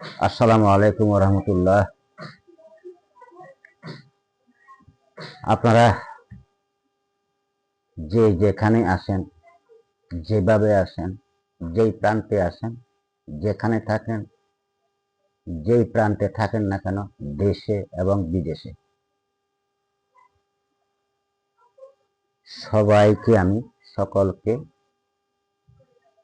আসসালামু আলাইকুম রহমতুল্লাহ। আপনারা যে যেখানে আসেন, যেভাবে আসেন, যেই প্রান্তে আসেন, যেখানে থাকেন, যেই প্রান্তে থাকেন না কেন দেশে এবং বিদেশে। সবাইকে আমি সকলকে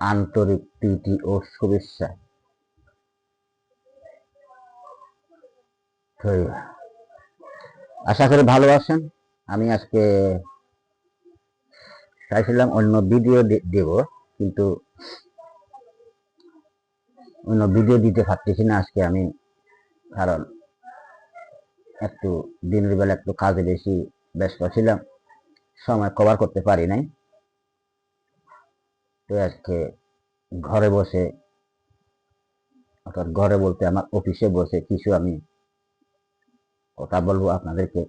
আন্তরিক প্রীতি ও শুভেচ্ছা আশা করি ভালো আছেন। আমি আজকে চাইছিলাম অন্য ভিডিও দেব, কিন্তু অন্য ভিডিও দিতে পারতেছি না আজকে আমি, কারণ একটু দিনের বেলা একটু কাজে বেশি ব্যস্ত ছিলাম, সময় কভার করতে পারি নাই। তো আজকে ঘরে বসে, অর্থাৎ ঘরে বলতে আমার অফিসে বসে কিছু আমি কথা বলব আপনাদেরকে।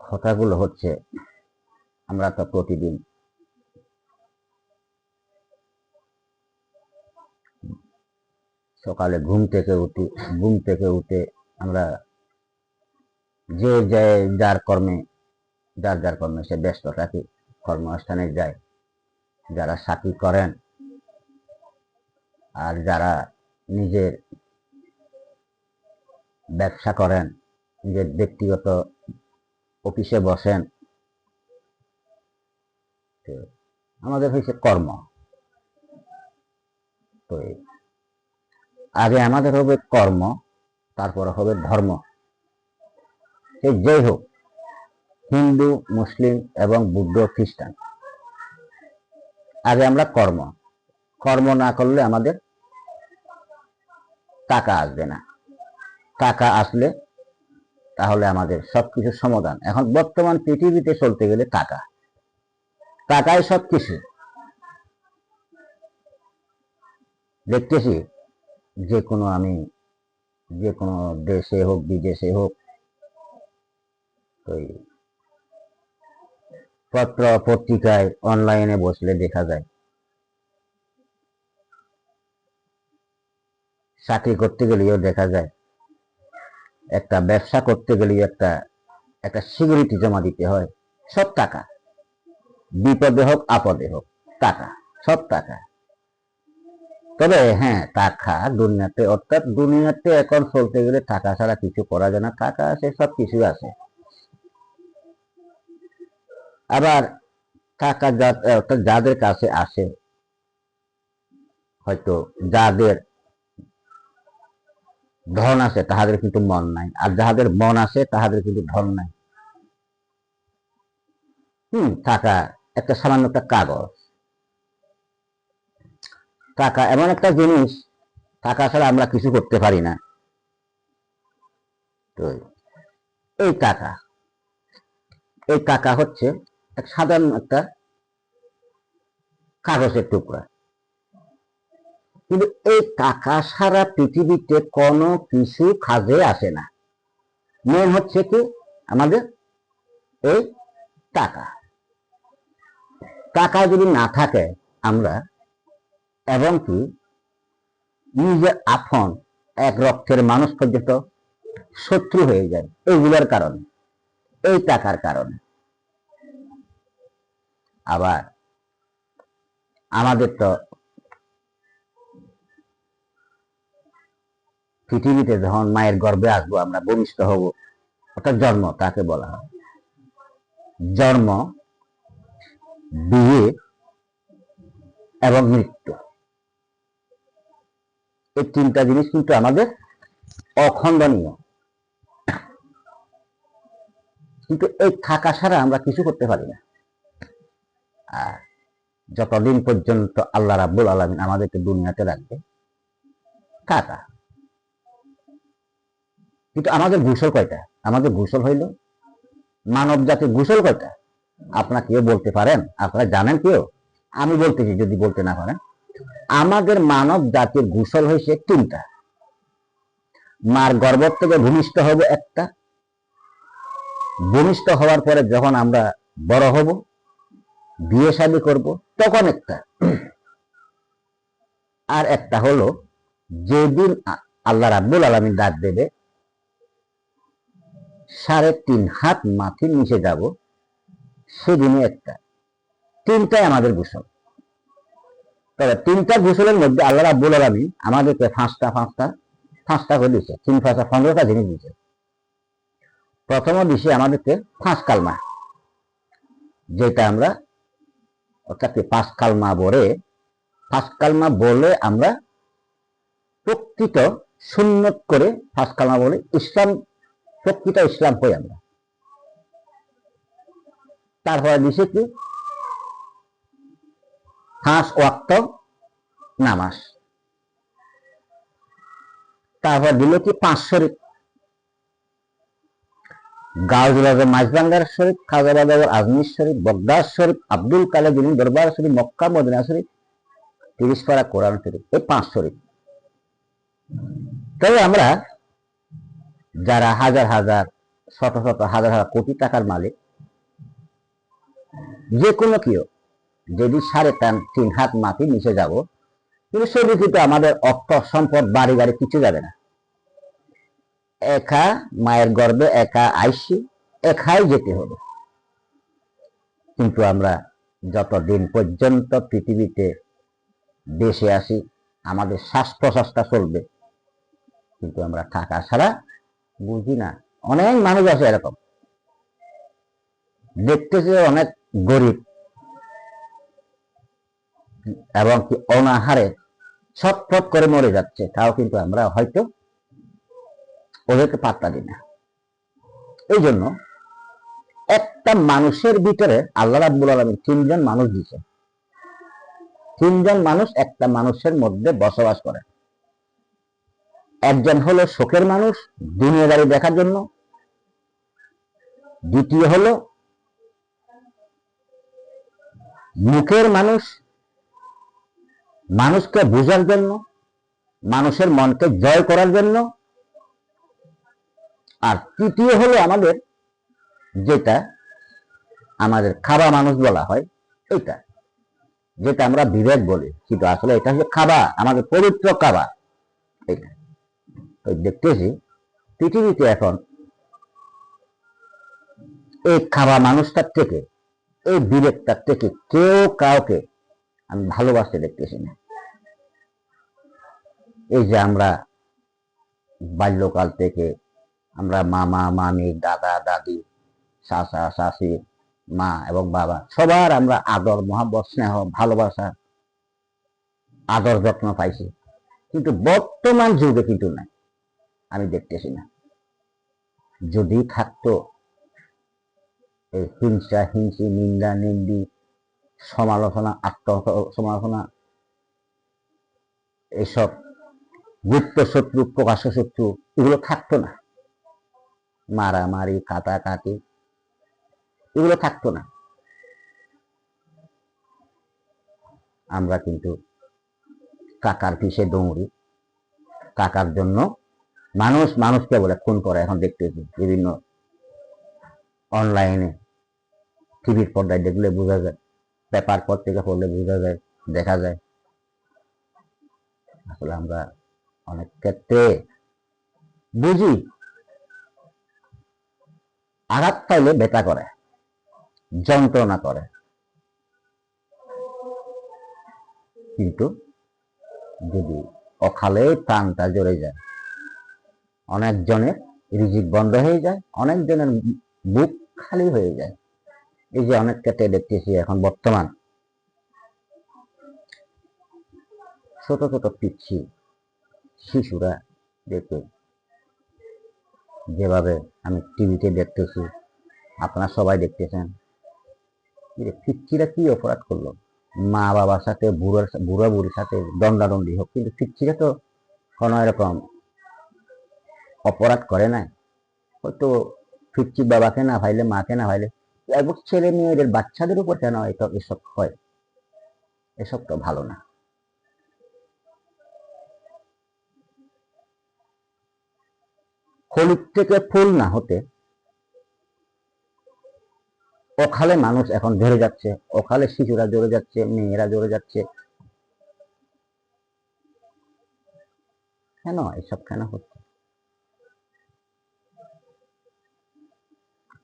কথাগুলো হচ্ছে, আমরা তো প্রতিদিন সকালে ঘুম থেকে উঠি, ঘুম থেকে উঠে আমরা যে যে যার কর্মে, যার যার কর্মে সে ব্যস্ত থাকি কর্মস্থানে যায় যারা চাকরি করেন আর যারা নিজের ব্যবসা করেন, নিজের ব্যক্তিগত অফিসে বসেন আমাদের হয়েছে কর্ম। তো আগে আমাদের হবে কর্ম, তারপরে হবে ধর্ম। সে যেই হোক, হিন্দু, মুসলিম এবং বুদ্ধ, খ্রিস্টান, আগে আমরা কর্ম। কর্ম না করলে আমাদের টাকা আসবে না। টাকা আসলে তাহলে আমাদের সবকিছুর সমাধান। এখন বর্তমান পৃথিবীতে চলতে গেলে টাকা। টাকাই সবকিছু। দেখতেছি যে কোনো আমি যে কোনো দেশে হোক, বিদেশে হোক, ওই পত্র পত্রিকায় অনলাইনে বসলে দেখা যায়। চাকরি করতে গেলেও দেখা যায়, একটা ব্যবসা করতে গেলেও একটা একটা সিকিউরিটি জমা দিতে হয়, সব টাকা। বিপদে হোক, আপদে হোক, টাকা, সব টাকা। তবে হ্যাঁ টাকা দুনিয়াতে, অর্থাৎ দুনিয়াতে এখন চলতে গেলে টাকা ছাড়া কিছু করা যায় না, টাকা আছে, সব কিছু আছে। আবার টাকা অর্থাৎ যাদের কাছে আসে, হয়তো যাদের ধন আছে, তাহাদের কিন্তু মন নাই। আর যাহাদের মন আছে, তাহাদের কিন্তু ধন নাই। হম, টাকা, একটা সামান্য একটা কাগজ। টাকা এমন একটা জিনিস, টাকা ছাড়া আমরা কিছু করতে পারি না। তো, এই টাকা এই টাকা হচ্ছে এক সাধারণ একটা কাগজের টুকরা। কিন্তু এই টাকা সারা পৃথিবীতে কোনো কিছু কাজে আসে না। মেন হচ্ছে কি? আমাদের এই টাকা। টাকা যদি না থাকে আমরা, এবং কি নিজের আপন এক রক্তের মানুষ পর্যন্ত শত্রু হয়ে যায় এইগুলোর কারণে, এই টাকার কারণে। আবার আমাদের তো পৃথিবীতে যখন মায়ের গর্ভে আসব, আমরা ভূমিষ্ঠ হব, অর্থাৎ জন্ম, তাকে বলা হয়। জন্ম, বিয়ে এবং মৃত্যু। এই তিনটা জিনিস কিন্তু আমাদের অখণ্ডনীয়। কিন্তু এই থাকা ছাড়া আমরা কিছু করতে পারি না। আর যতদিন পর্যন্ত আল্লাহ রাব্বুল আলমিন আমাদেরকে দুনিয়াতে রাখবে, থাকা। কিন্তু আমাদের গোসল কয়টা? আমাদের গোসল হইল মানব জাতির গোসল কয়টা? আপনারা কেউ বলতে পারেন? আপনারা জানেন কেউ? আমি বলতেছি যদি বলতে না পারেন। আমাদের মানব জাতির গোসল হয়েছে তিনটা। মার গর্ভ থেকে ভূমিষ্ঠ হব একটা। ভূমিষ্ঠ হওয়ার পরে যখন আমরা বড় হব, বিয়ে শাদী করব, তখন একটা। আর একটা হলো যেদিন আল্লাহ রাব্বুল আলমী ডাক দেবে সাড়ে তিন হাত মাটির নিচে যাব, সেদিনে একটা। তিনটাই আমাদের গোসল। তবে তিনটা গোসলের মধ্যে আল্লাহ রাব্বুল আলমী আমাদেরকে পাঁচটা পাঁচটা পাঁচটা করে দিচ্ছে তিন, পাঁচটা, পনেরোটা জিনিস দিচ্ছে প্রথম দিছে আমাদেরকে পাঁচ কালমা। যেটা আমরা অর্থাৎ পাঁচ কালমা বলে, পাঁচ কালমা বলে আমরা প্রকৃত সুন্নত করে পাঁচ কালমা বলে ইসলাম প্রকৃত ইসলাম হই আমরা। তারপরে দিছে কি? পাঁচ ওয়াক্ত নামাজ। তারপর দিল কি পাঁচ শরীফ। গাউজবাজার মাঝবাঙ্গার শরীফ খাজাবাজার আজমির শরীফ, বগদার শরীফ, আব্দুল কালে যিনি দরবার শরীফ, মক্কা, মদিনা শরীফ, তিরিশ পারা কোরআন শরীফ, এই পাঁচ শরীফ। তবে আমরা যারা হাজার হাজার, শত শত, হাজার হাজার কোটি টাকার মালিক, যে কোনো কেউ যদি সাড়ে তিন তিন হাত মাটি নিচে যাব, কিন্তু সেদিকে কিন্তু আমাদের অর্থ, সম্পদ, বাড়ি গাড়ি কিছু যাবে না। একা মায়ের গর্ভে একা আইসি, একাই যেতে হবে। কিন্তু আমরা যতদিন পর্যন্ত পৃথিবীতে দেশে আসি, আমাদের শ্বাস প্রশ্বাসটা চলবে, কিন্তু আমরা টাকা ছাড়া বুঝি না। অনেক মানুষ আছে এরকম। দেখতেছে অনেক গরিব এবং কি অনাহারে ছটফট করে মরে যাচ্ছে, তাও কিন্তু আমরা হয়তো ওদেরকে পাত্তা দিই না। এই জন্য একটা মানুষের ভিতরে আল্লাহ রাব্বুল আলমী তিনজন মানুষ দিছে তিনজন মানুষ একটা মানুষের মধ্যে বসবাস করে। একজন হলো শোকের মানুষ দুনিয়াদারি দেখার জন্য। দ্বিতীয় হলো, মুখের মানুষ, মানুষকে বোঝার জন্য, মানুষের মনকে জয় করার জন্য। আর তৃতীয় হলো আমাদের, যেটা আমাদের খাবা মানুষ বলা হয়, এটা, যেটা আমরা বিবেক বলি। কিন্তু আসলে এটা হচ্ছে খাবা, আমাদের পবিত্র কাবা এটা। দেখতেছি পৃথিবীতে এখন এই খাবা মানুষটার থেকে, এই বিবেকটার থেকে কেউ কাউকে আমি ভালোবাসতে দেখতেছি না। এই যে আমরা বাল্যকাল থেকে আমরা মামা মামি, দাদা, দাদি, চাচা, চাচি, মা এবং বাবা, সবার আমরা আদর, মহাব্বত, স্নেহ, ভালোবাসা, আদর, যত্ন পাইছি। কিন্তু বর্তমান যুগে কিন্তু নাই। আমি দেখতেছি না। যদি থাকতো, এই হিংসা, হিংসি, নিন্দা, নিন্দি, সমালোচনা আত্ম সমালোচনা, এসব গুপ্ত শত্রু প্রকাশ্য শত্রু এগুলো থাকতো না। মারামারি, কাটাকাটি, এগুলো থাকতো না। আমরা কিন্তু কাকার পিছে দৌড়ি, কাকার জন্য মানুষ মানুষকে বলে, খুন করে। এখন দেখতেছি বিভিন্ন অনলাইনে টিভির পর্দায় দেখলে বোঝা যায়, পেপার পত্রিকা পড়লে বোঝা যায়, দেখা যায়। আসলে আমরা অনেক ক্ষেত্রে বুঝি, আঘাত পাইলে বেতা করে, যন্ত্রণা করে। কিন্তু যদি অকালে প্রাণটা জ্বরে যায় অনেকজনের রিজিক বন্ধ হয়ে যায় অনেকজনের বুক খালি হয়ে যায়। এই যে অনেক ক্ষেত্রে দেখতেছি এখন বর্তমান। ছোট ছোট পিচ্ছি শিশুরা দেখে। যেভাবে আমি টিভিতে দেখতেছি, আপনারা সবাই দেখতেছেন। পিচ্ছিরা কি অপরাধ করল? মা বাবার সাথে, বুড়ার বুড়া বুড়ির সাথে দণ্ডাদণ্ডি হোক, কিন্তু পিচ্ছিরা তো কোনো এরকম অপরাধ করে নাই হয়তো ফিরছি বাবাকে না ভাইলে, মাকে না ভাইলে। এবং ছেলে মেয়েদের বাচ্চাদের উপর কেন এটা এসব হয়, এসব তো ভালো না। হলুদ থেকে ফুল না হতে ওখালে মানুষ এখন ঝরে যাচ্ছে ওখালে শিশুরা জ্বরে যাচ্ছে, মেয়েরা জ্বরে যাচ্ছে। কেন এসব কেন হচ্ছে?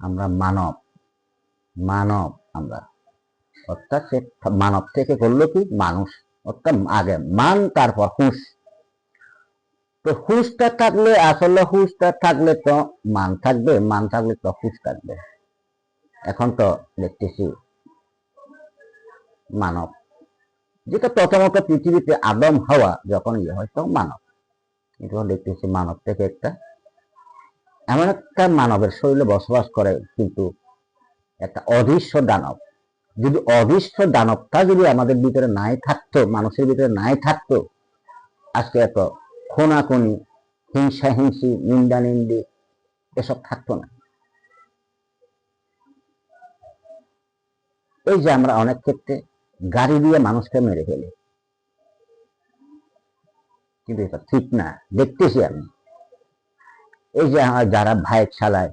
আমরা মানব মানব আমরা। অর্থাৎ সে মানব থেকে করল কি? মানুষ। অর্থাৎ আগে মান, তারপর হুঁশ। তো হুঁশটা থাকলে, আসলে হুঁশটা থাকলে তো মান থাকবে, মান থাকলে তো হুঁশ থাকবে। এখন তো দেখতেছি মানব। যেটা প্রথমত পৃথিবীতে আদম, হওয়া, যখন ইয়ে হয় তখন মানব। এটা দেখতেছি মানব থেকে একটা এমন একটা মানবের শরীরে বসবাস করে কিন্তু একটা অদৃশ্য দানব। যদি অদৃশ্য দানবটা যদি আমাদের ভিতরে নাই থাকতো, মানুষের ভিতরে নাই থাকতো, আজকে এত খুনাখুনি হিংসা হিংসি নিন্দা নিন্দি এসব থাকতো না। এই যে আমরা অনেক ক্ষেত্রে গাড়ি দিয়ে মানুষকে মেরে ফেলি। কিন্তু এটা ঠিক না, দেখতেছি আমি। এই যে যারা বাইক চালায়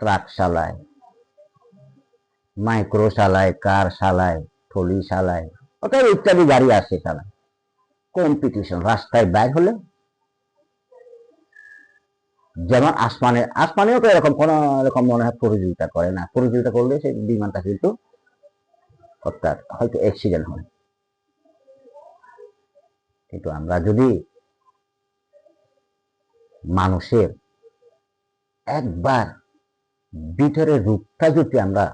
ট্রাক চালায় মাইক্রো চালায় কার চালায় ট্রলি চালায় অর্থাৎ ইত্যাদি গাড়ি আছে চালায় কম্পিটিশন রাস্তায় বাইক হলে যেমন আসমানে আসমানেও তো এরকম কোন এরকম মনে হয় প্রতিযোগিতা করে না। প্রতিযোগিতা করলে সেই বিমানটা কিন্তু অর্থাৎ হয়তো অ্যাক্সিডেন্ট হয়। কিন্তু আমরা যদি মানুষের একবার ভিতরের রূপটা যদি আমরা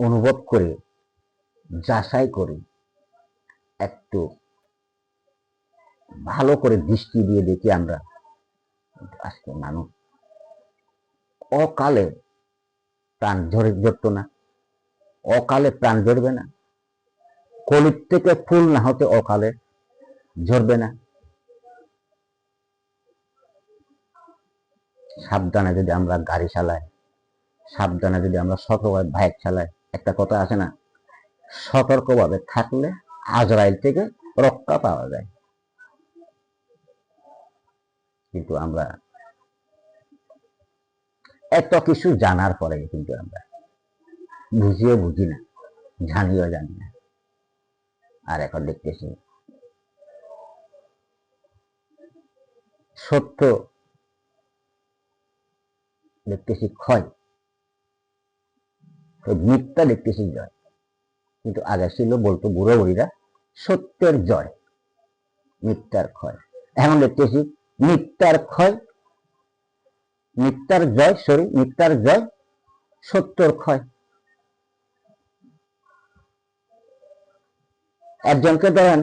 অনুভব করে, যাচাই করি, একটু ভালো করে দৃষ্টি দিয়ে দেখি আমরা, আজকে মানুষ অকালে প্রাণ ঝরে ঝরত না, অকালে প্রাণ ঝরবে না, কলির থেকে ফুল না হতে অকালে ঝরবে না। সাবধানে যদি আমরা গাড়ি চালাই, সাবধানে যদি আমরা সতর্কভাবে বাইক চালাই, একটা কথা আছে না, সতর্কভাবে থাকলে আজরাইল থেকে রক্ষা পাওয়া যায়। কিন্তু আমরা এত কিছু জানার পরে কিন্তু আমরা বুঝিও বুঝি না, জানিও জানি না। আর এখন দেখতেছি, সত্য দেখতেছি ক্ষয় মিথ্যা দেখতেছি জয় কিন্তু আগে ছিল বলতো বুড়ো বুড়িরা, সত্যের জয়, মিথ্যার ক্ষয়। এখন দেখতেছি মিথ্যার ক্ষয়, মিথ্যার জয় সরি মিথ্যার জয়, সত্যর ক্ষয়। একজনকে ধরেন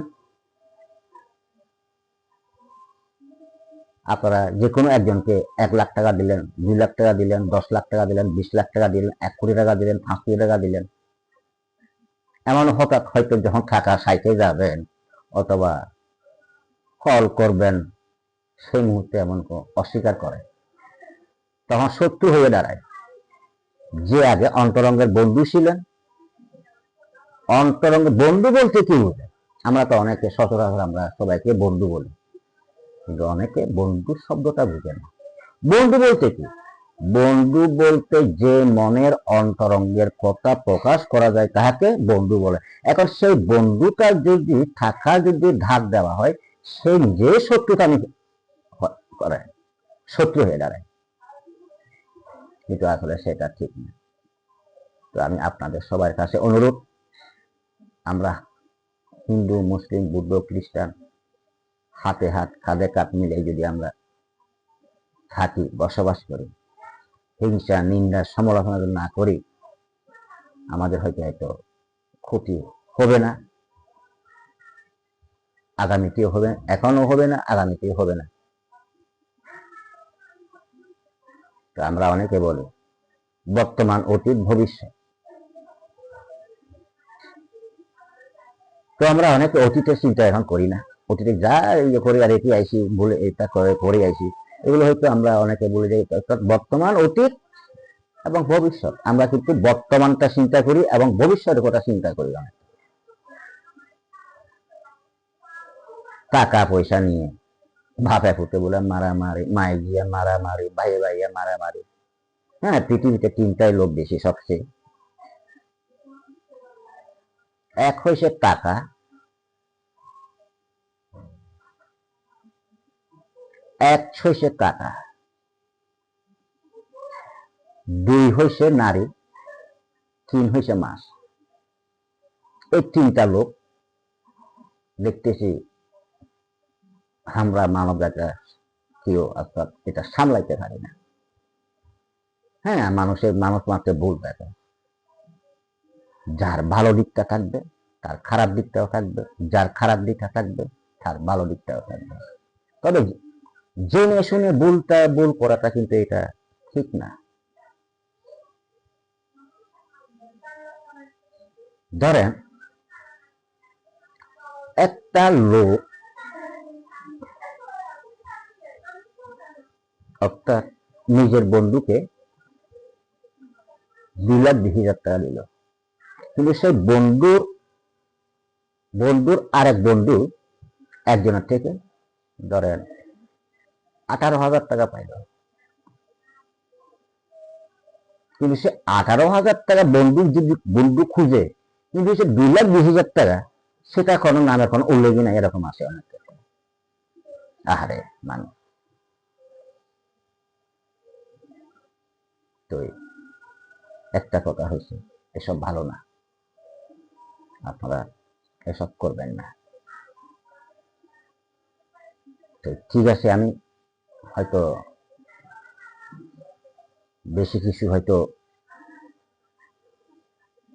আপনারা যে কোনো একজনকে এক লাখ টাকা দিলেন, দুই লাখ টাকা দিলেন, দশ লাখ টাকা দিলেন, বিশ লাখ টাকা দিলেন, এক কোটি টাকা দিলেন, পাঁচ কোটি টাকা দিলেন। এমন হঠাৎ হয়তো যখন টাকা সাইতে যাবেন অথবা কল করবেন, সেই মুহূর্তে এমন অস্বীকার করে তখন শত্রু হয়ে দাঁড়ায়। যে আগে অন্তরঙ্গের বন্ধু ছিলেন। অন্তরঙ্গ বন্ধু বলতে কি বুঝে আমরা তো অনেকে সচরাচর আমরা সবাইকে বন্ধু বলি। কিন্তু অনেকে বন্ধু শব্দটা বুঝে না। বন্ধু বলতে কি? বন্ধু বলতে যে মনের অন্তরঙ্গের কথা প্রকাশ করা যায় তাহাকে বন্ধু বলে। এখন সেই বন্ধুটা যদি থাকা যদি ধার দেওয়া হয়, সে নিজে শত্রুতা করে, শত্রু হয়ে দাঁড়ায়। কিন্তু আসলে সেটা ঠিক না। তো আমি আপনাদের সবার কাছে অনুরোধ, আমরা হিন্দু, মুসলিম, বুদ্ধ, খ্রিস্টান হাতে হাত, কাঁধে কাঁধ মিলে যদি আমরা থাকি, বসবাস করি, হিংসা, নিন্দা, সমালোচনা না করি, আমাদের হয়তো হয়তো ক্ষতি হবে না। আগামীতেও হবে এখনও হবে না, আগামীতেও হবে না। তো আমরা অনেকে বলি, বর্তমান অতীত, ভবিষ্যৎ। তো আমরা অনেকে অতীতের চিন্তা এখন করি না। অতীতে যা ইয়ে করে আর এটি আইসি বলে এটা করে করে আইসি। এগুলো হয়তো আমরা অনেকে বলে যাই বর্তমান অতীত এবং ভবিষ্যৎ। আমরা কিন্তু বর্তমানটা চিন্তা করি এবং ভবিষ্যতের কথা চিন্তা করি অনেক। টাকা পয়সা নিয়ে ভাপে ফুটে বলে মারামারি, মায়ে গিয়ে মারামারি, ভাইয়ে ভাইয়ে মারামারি। হ্যাঁ পৃথিবীতে তিনটাই লোক বেশি সবচেয়ে। এক হয়েছে টাকা এক হয়েছে টাকা দুই হয়েছে নারী, তিন হয়েছে মাস। এই তিনটা লোক দেখতেছি আমরা মানব জাতিরা কেউ অর্থাৎ এটা সামলাইতে পারি না। হ্যাঁ মানুষের মানুষ মাত্র ভুল থাকে যার ভালো দিকটা থাকবে, তার খারাপ দিকটাও থাকবে, যার খারাপ দিকটা থাকবে, তার ভালো দিকটাও থাকবে। তবে জেনে শুনে ভুলটা, ভুল করাটা কিন্তু এটা ঠিক না। ধরেন, একটা লোক, অর্থাৎ নিজের বন্ধুকে দুই লাখ বিশ হাজার টাকা দিল। কিন্তু সেই বন্ধুর বন্ধুর আরেক বন্ধু একজনের থেকে, ধরেন আঠারো হাজার টাকা পাইল। কিন্তু সে আঠারো হাজার টাকা বন্ধু যদি বন্ধু খুঁজে, কিন্তু সে দুই লাখ বিশ হাজার টাকা সেটা কোনো নাম এখন উল্লেখই নাই, এরকম আছে অনেক আহারে মানুষ তো একটা কথা হয়েছে এসব ভালো না। আপনারা এসব করবেন না। তো ঠিক আছে, আমি হয়তো বেশি কিছু হয়তো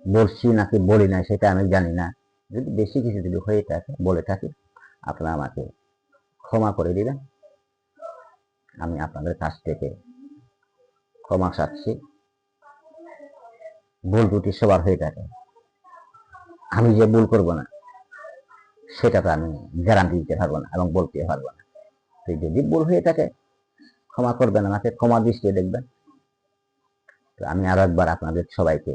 বলছি নাকি বলি না সেটা আমি জানি না। যদি বেশি কিছু যদি হয়ে থাকে, বলে থাকি, আপনারা আমাকে ক্ষমা করে দিবেন। আমি আপনাদের কাছ থেকে ক্ষমা চাচ্ছি। ভুল ত্রুটি সবার হয়ে থাকে। আমি যে ভুল করব না, সেটা তো আমি গ্যারান্টি দিতে পারব না এবং বলতে পারব না। যদি ভুল হয়ে থাকে ক্ষমা করবেন, আমাকে ক্ষমা দৃষ্টিতে দেখবেন। তো আমি আরও একবার আপনাদের সবাইকে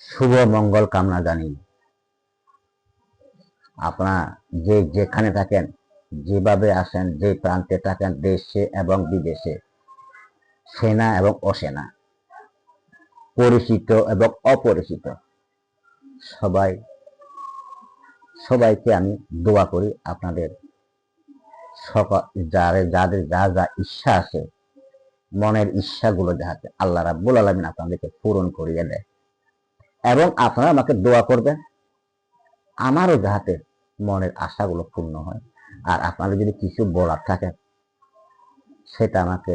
শুভ মঙ্গল কামনা জানি আপনারা যে যেখানে থাকেন, যেভাবে আসেন, যে প্রান্তে থাকেন, দেশে এবং বিদেশে, সেনা এবং অসেনা, পরিচিত এবং অপরিচিত, সবাই সবাইকে আমি দোয়া করি আপনাদের সকল যাদের যা যা ইচ্ছা আছে, মনের ইচ্ছাগুলো যাহাতে আল্লাহ রাব্বুল আলমিন আপনাদেরকে পূরণ করিয়ে দেয়। এবং আপনারা আমাকে দোয়া করবেন, আমারও যাহাতে মনের আশাগুলো পূর্ণ হয়। আর আপনাদের যদি কিছু বলার থাকে, সেটা আমাকে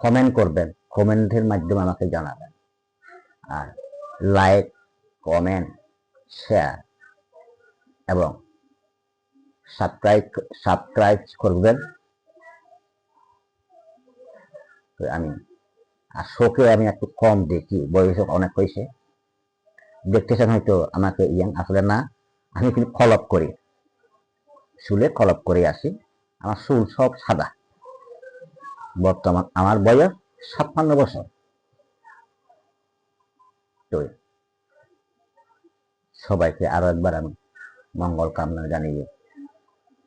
কমেন্ট করবেন কমেন্টের মাধ্যমে আমাকে জানাবেন। আর লাইক কমেন্ট শেয়ার এবং সাবস্ক্রাইব সাবস্ক্রাইব করবেন। আমি, আর শোকে আমি একটু কম দেখি বয়স অনেক হয়েছে। দেখতেছেন হয়তো আমাকে ইয়াং, আসলে না, আমি কিন্তু কলপ করি। চুলে কলপ করে আসি। আমার চুল সব সাদা। বর্তমান, আমার বয়স ছাপ্পান্ন বছর। সবাইকে আরও একবার আমি মঙ্গল কামনা জানিয়ে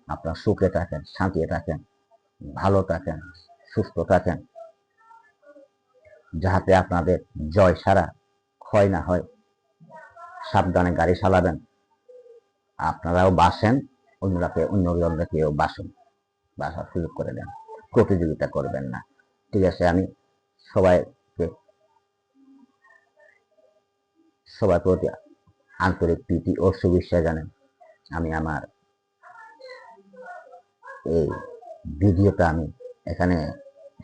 আপনার সুখে থাকেন, শান্তিতে থাকেন, ভালো থাকেন, সুস্থ থাকেন। যাহাতে আপনাদের জয় সারা, ক্ষয় না হয়, সাবধানে গাড়ি চালাবেন। আপনারাও বাসেন অন্যরাকে অন্যজনকেও বাসুন, বাসার সুযোগ করে দেন, প্রতিযোগিতা করবেন না। ঠিক আছে, আমি সবাইকে, সবার প্রতি আন্তরিক প্রীতি ও শুভেচ্ছা জানেন আমি আমার এই ভিডিওটা আমি এখানে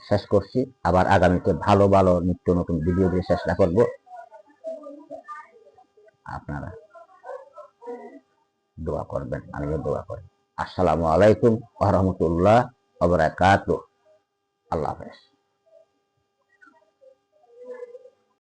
শেষ করছি। আবার আগামীতে ভালো ভালো নিত্য নতুন ভিডিও দিয়ে চেষ্টা করব। আপনারা দোয়া করবেন, আমিও দোয়া করি। আসসালামু আলাইকুম আহমতুল্লাহ আবরাকাত আল্লাহ হাফেজ।